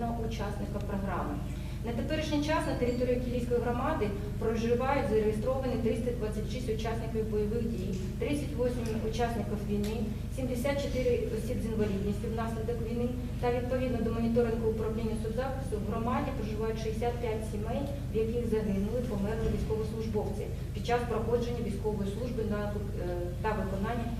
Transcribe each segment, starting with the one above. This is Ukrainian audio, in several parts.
повноцінного учасника програми. На теперішній час на території Кілійської громади проживають зареєстровані 326 учасників бойових дій, 38 учасників війни, 74 осіб з інвалідністю внаслідок війни та відповідно до моніторингу управління соцзахисту в громаді проживають 65 сімей, в яких загинули, померли військовослужбовці під час проходження військової служби е, та виконання е,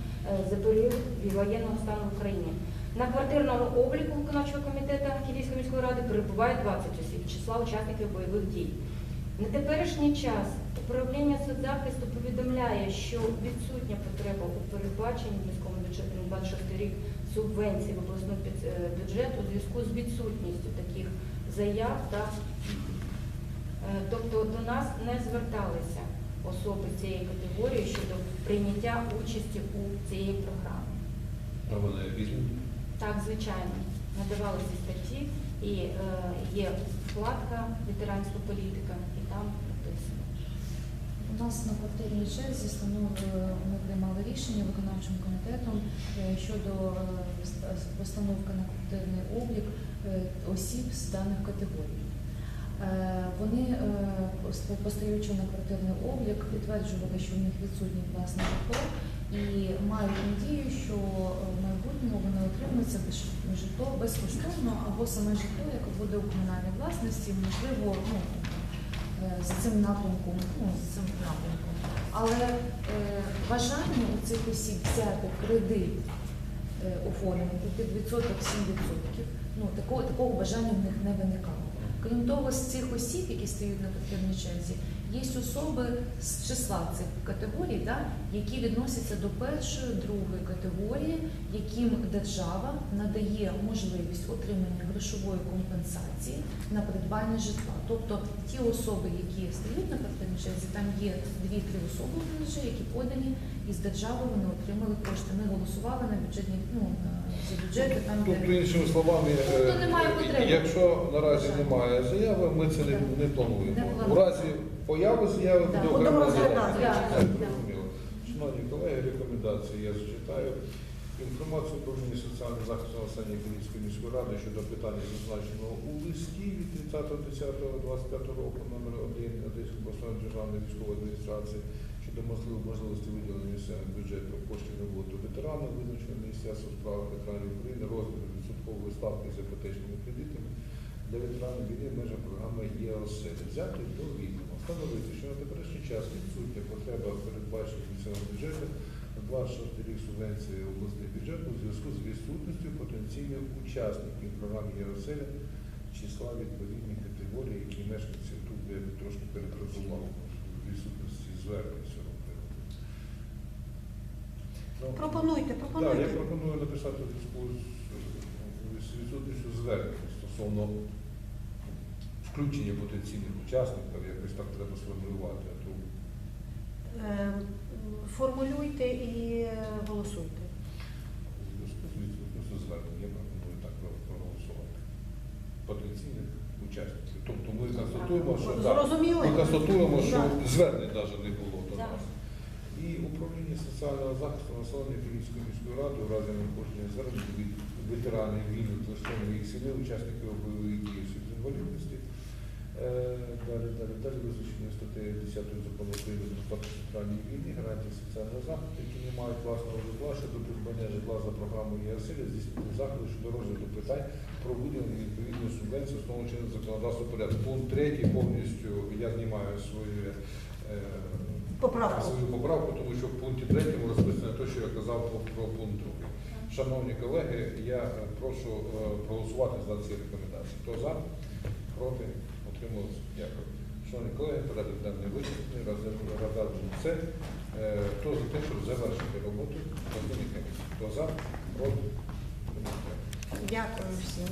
за період воєнного стану в Україні. На квартирному обліку виконавчого комітету Київської міської ради перебуває 20 осіб числа учасників бойових дій. На теперішній час управління соцзахисту повідомляє, що відсутня потреба у передбаченні міському бюджеті на 26 рік субвенцій в обласний під- е, бюджет у зв'язку з відсутністю таких заяв та е, тобто до нас не зверталися особи цієї категорії щодо прийняття участі у цієї програмі. А вони візьмуть? Так, звичайно, надавалися статті і е, є вкладка ветеранська політика, і там написано. У нас на квартирній черзі становили, ми приймали рішення виконавчим комітетом е, щодо е, постановки на квартирний облік е, осіб з даних категорій. Е, Вони, е, постаючи на квартирний облік, підтверджували, що в них відсутнє власне житло і мають надію, що е, в майбутньому отримують це без- житло безкоштовно або саме житло, яке буде у комунальній власності, можливо, ну, е, за цим напрямком, ну, з цим напрямком. Але е, бажання у цих осіб взяти кредит, е, оформити під відсоток 7%, ну, такого, такого бажання в них не виникало. Крім того, з цих осіб, які стають на квартирній черзі, є особи з числа цих категорій, да, які відносяться до першої, другої категорії, яким держава надає можливість отримання грошової компенсації на придбання житла. Тобто ті особи, які стають на квартирній там є дві-три особи які подані із держави, вони отримали кошти. Ми голосували на бюджетні ну, на за бюджети, там де Тобто, іншими словами, Тобто е, немає. Якщо наразі немає заяви, ми це не, не плануємо. У разі появи заяви буде окремо розглядати. Шановні колеги, рекомендації я зачитаю. Інформацію про мені соціального захисту населення Київської міської ради щодо питання зазначеного у листі від 30.10.25 року номер 1 Одеської обласної державної військової адміністрації можливо- можливості виділення місцевих бюджетів коштів на роботу ветеранів, визначено Міністерство справ ветеранів України, розміру відсоткової ставки з іпотечними кредитами для ветеранів війни в межах програми ЄОСЕ. Взяти до відома, встановити, що на теперішній час відсутня потреба передбачення місцевого бюджету на 26 рік субвенції обласних бюджетів у зв'язку з відсутністю потенційних учасників програми ЄОСЕ числа відповідних категорій, які мешканці тут я трошки перефразував в відсутності звернень з цього приводу. Ну, Пропонуйте, так, я пропоную написати з відсутністю звернень стосовно включення потенційних учасників, якось так треба сформулювати. А то Е, Формулюйте і е, голосуйте. у зв'язку з відсутністю звернень я пропоную так проголосувати. Потенційних учасників. Тобто ми констатуємо, що так, ми констатуємо, що звернень навіть не було до нас. І управління соціального захисту населення Київської міської ради у разі надходження звернень від ветеранів війни та членів їх сімей, учасників бойових дій осіб з інвалідності. Е, Далі, далі, далі визначення статтею 10 закону України про статус центральної війни, гарантії соціального захисту, які не мають власного житла щодо придбання житла за програмою ЄРСЛ, здійснити заходи щодо розгляду питань про виділення відповідної субвенції основного чинного законодавства порядку. Пункт третій повністю я знімаю свою, Поправку. свою поправку, тому що в пункті третьому розписано те, що я казав про, пункт другий. Шановні колеги, я е, прошу е, проголосувати за ці рекомендації. Хто за? Проти? Утрималися? Дякую. Шановні колеги, порядок денний вичерпний, розглядаємо все. Е, Хто за те, щоб завершити роботу комісії? Хто за? Проти? Дякую всім.